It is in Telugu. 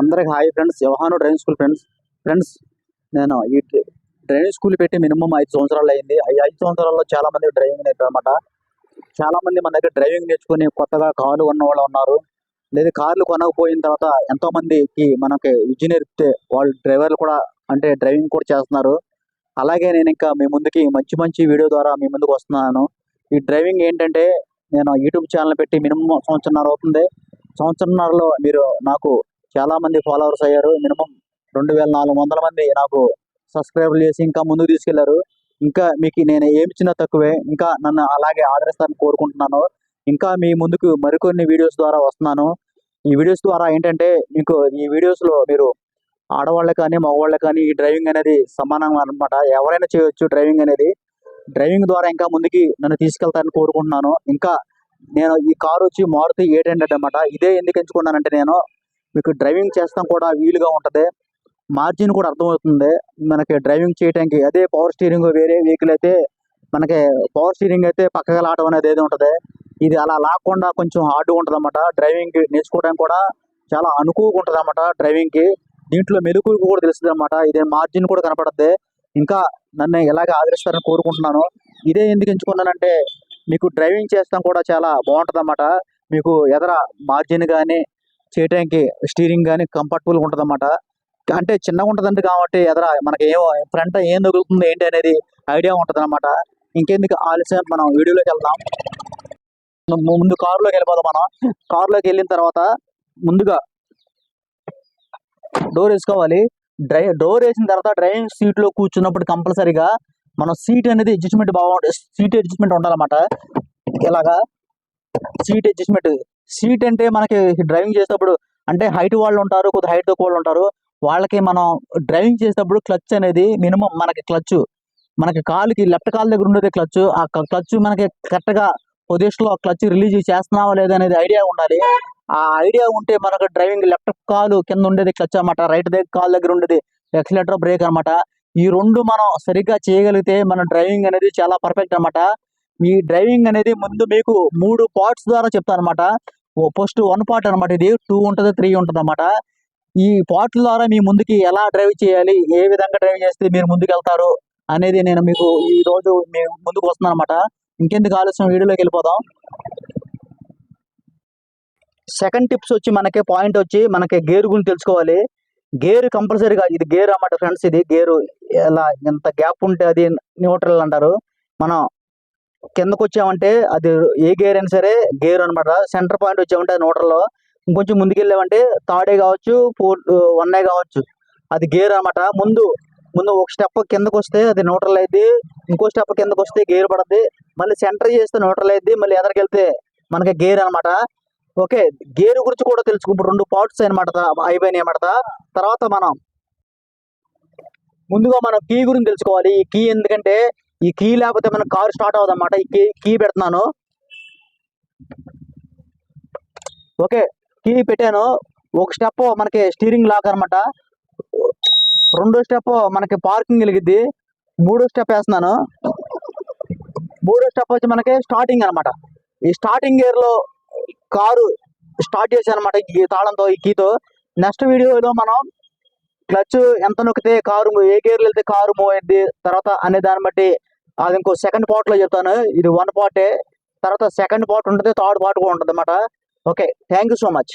అందరికి హాయ్ ఫ్రెండ్స్. వ్యవహాను డ్రైవింగ్ స్కూల్ ఫ్రెండ్స్. ఫ్రెండ్స్ నేను ఈ డ్రైవింగ్ స్కూల్ పెట్టి మినిమం ఐదు సంవత్సరాలు అయింది. ఈ ఐదు సంవత్సరాల్లో చాలా మంది డ్రైవింగ్ నేర్పారన్నమాట. చాలా మంది మన దగ్గర డ్రైవింగ్ నేర్చుకుని కొత్తగా కార్లు కొన్న వాళ్ళు ఉన్నారు. లేదా కార్లు కొనకపోయిన తర్వాత ఎంతో మందికి మనకి విద్య నేర్పితే వాళ్ళు డ్రైవర్లు కూడా అంటే డ్రైవింగ్ కూడా చేస్తున్నారు. అలాగే నేను ఇంకా మీ ముందుకి మంచి మంచి వీడియో ద్వారా మీ ముందుకు వస్తున్నాను. ఈ డ్రైవింగ్ ఏంటంటే నేను యూట్యూబ్ ఛానల్ పెట్టి మినిమం సంవత్సరంన్నర అవుతుంది. సంవత్సరంన్నరలో మీరు నాకు చాలా మంది ఫాలోవర్స్ అయ్యారు. మినిమం రెండు వేల నాలుగు వందల మంది నాకు సబ్స్క్రైబర్లు చేసి ఇంకా ముందుకు తీసుకెళ్ళారు. ఇంకా మీకు నేను ఏమి ఇచ్చినా తక్కువే. ఇంకా నన్ను అలాగే ఆదరిస్తారని కోరుకుంటున్నాను. ఇంకా మీ ముందుకు మరికొన్ని వీడియోస్ ద్వారా వస్తున్నాను. ఈ వీడియోస్ ద్వారా ఏంటంటే మీకు ఈ వీడియోస్లో మీరు ఆడవాళ్ళకి కానీ మగవాళ్ళకి కానీ ఈ డ్రైవింగ్ అనేది సమానం అనమాట ఎవరైనా చేయొచ్చు డ్రైవింగ్ అనేది. డ్రైవింగ్ ద్వారా ఇంకా ముందుకి నన్ను తీసుకెళ్తారని కోరుకుంటున్నాను. ఇంకా నేను ఈ కారు వచ్చి మారుతి ఎయిట్ హండ్రెడ్ అనమాట ఇదే ఎందుకు ఎంచుకున్నానంటే నేను మీకు డ్రైవింగ్ చేస్తాం కూడా వీలుగా ఉంటది. మార్జిన్ కూడా అర్థమవుతుంది. మనకి డ్రైవింగ్ చేయడానికి అదే పవర్ స్టీరింగ్ వేరే వెహికల్ అయితే మనకి పవర్ స్టీరింగ్ అయితే పక్కగా లాటం అనేది ఏది ఉంటది. ఇది అలా లాక్కుండా కొంచెం హార్డ్గా ఉంటుంది అన్నమాట డ్రైవింగ్ నేర్చుకోవడానికి కూడా చాలా అనుకువగా ఉంటుంది అన్నమాట డ్రైవింగ్కి. దీంట్లో మెలుకులు కూడా తెలుస్తుంది అనమాట ఇదే మార్జిన్ కూడా కనపడద్ది. ఇంకా నన్ను ఎలాగ ఆదరిస్తారని కోరుకుంటున్నాను. ఇదే ఎందుకు ఎంచుకున్నానంటే మీకు డ్రైవింగ్ చేస్తాం కూడా చాలా బాగుంటుంది అన్నమాట మీకు ఎదర మార్జిన్ కానీ చేయడానికి స్టీరింగ్ కానీ కంఫర్టబుల్గా ఉంటుంది అనమాట అంటే చిన్నగా ఉంటుందండి కాబట్టి ఎదర మనకి ఏమో ఫ్రంట్ ఏం తగులుతుంది ఏంటి అనేది ఐడియా ఉంటుంది అనమాట ఇంకెందుకు ఆలస్యం మనం వీడియోలోకి వెళ్దాం. ముందు కారులోకి వెళ్ళిపోదాం మనం. కారులోకి వెళ్ళిన తర్వాత ముందుగా డోర్ వేసుకోవాలి. డ్రై డోర్ వేసిన తర్వాత డ్రైవింగ్ సీట్లో కూర్చున్నప్పుడు కంపల్సరీగా మనం సీట్ అనేది అడ్జస్ట్మెంట్ బాగుంటుంది సీట్ అడ్జస్ట్మెంట్ ఉండాలన్నమాట. ఇలాగా సీట్ అడ్జస్ట్మెంట్ సీట్ అంటే మనకి డ్రైవింగ్ చేసేటప్పుడు అంటే హైట్ వాళ్ళు ఉంటారు కొద్ది హైట్ తక్కువ వాళ్ళు ఉంటారు. వాళ్ళకి మనం డ్రైవింగ్ చేసేటప్పుడు క్లచ్ అనేది మినిమం మనకి క్లచ్. మనకి కాలుకి లెఫ్ట్ కాలు దగ్గర ఉండేది క్లచ్. ఆ క్లచ్ మనకి కరెక్ట్గా పొజిషన్లో క్లచ్ రిలీజ్ చేస్తున్నావా లేదా అనేది ఐడియా ఉండాలి. ఆ ఐడియా ఉంటే మనకు డ్రైవింగ్ లెఫ్ట్ కాలు కింద ఉండేది క్లచ్ అన్నమాట. రైట్ దగ్గర కాలు దగ్గర ఉండేది ఎక్సిలేటర్ బ్రేక్ అన్నమాట. ఈ రెండు మనం సరిగ్గా చేయగలిగితే మన డ్రైవింగ్ అనేది చాలా పర్ఫెక్ట్ అన్నమాట. ఈ డ్రైవింగ్ అనేది ముందు మీకు మూడు పార్ట్స్ ద్వారా చెప్తాను అనమాట ఫస్ట్ వన్ పార్ట్ అన్నమాట ఇది. టూ ఉంటుంది త్రీ ఉంటుంది అనమాట ఈ పార్ట్ల ద్వారా మీ ముందుకి ఎలా డ్రైవ్ చేయాలి ఏ విధంగా డ్రైవ్ చేస్తే మీరు ముందుకు వెళ్తారు అనేది నేను మీకు ఈ రోజు మేము ముందుకు వస్తున్నాను అనమాట ఇంకెందుకు ఆలస్యం? వీడియోలోకి వెళ్ళిపోదాం. సెకండ్ టిప్స్ వచ్చి మనకి పాయింట్ వచ్చి మనకి గేర్ గురించి తెలుసుకోవాలి. గేర్ కంపల్సరీగా ఇది గేర్ అన్నమాట ఫ్రెండ్స్ ఇది. గేరు ఎలా ఎంత గ్యాప్ ఉంటే అది న్యూట్రల్ అంటారు. మనం కిందకు వచ్చామంటే అది ఏ గేర్ అయినా సరే గేర్ అన్నమాట సెంటర్ పాయింట్ వచ్చామంటే అది న్యూట్రల్ ఇంకొంచెం ముందుకెళ్ళామంటే థర్డే థర్డ్ ఏ కావచ్చు ఫోర్ వన్ ఏ కావచ్చు. అది గేర్ అన్నమాట. ముందు ముందు ఒక స్టెప్ కిందకు వస్తే అది న్యూట్రల్ అయింది ఇంకో స్టెప్ కిందకు వస్తే గేర్ పడద్ది. మళ్ళీ సెంటర్ చేస్తే న్యూట్రల్ అయింది మళ్ళీ ఎదరికి వెళ్తే మనకి గేర్ అన్నమాట. ఓకే గేర్ గురించి కూడా తెలుసుకు. ఇప్పుడు రెండు పార్ట్స్ అనమాట అయిపోయినాయి అనమాట తర్వాత మనం ముందుగా మనం కీ గురించి తెలుసుకోవాలి. ఈ కీ ఎందుకంటే ఈ కీ లేకపోతే మన కారు స్టార్ట్ అవ్వదు అనమాట ఈ కీ కీ పెడుతున్నాను. ఓకే కీ పెట్టాను. ఒక స్టెప్ మనకి స్టీరింగ్ లాక్ అనమాట రెండో స్టెప్ మనకి పార్కింగ్ వెలిగిద్ది మూడో స్టెప్ వేస్తున్నాను. మూడో స్టెప్ వచ్చి మనకి స్టార్టింగ్ అన్నమాట. ఈ స్టార్టింగ్ గేర్లో కారు స్టార్ట్ చేశాను అనమాట ఈ తాళంతో ఈ కీతో నెక్స్ట్ వీడియోలో మనం క్లచ్ ఎంత నొక్కితే కారు ఏ గేర్లు వెళ్తే కారు మూవ్ అయింది తర్వాత అనే దాన్ని బట్టి అది ఇంకో సెకండ్ పార్ట్లో చెప్తాను. ఇది వన్ పార్టే తర్వాత సెకండ్ పార్ట్ ఉంటుంది థర్డ్ పార్ట్ కూడా ఉంటుంది అన్నమాట okay thank you so much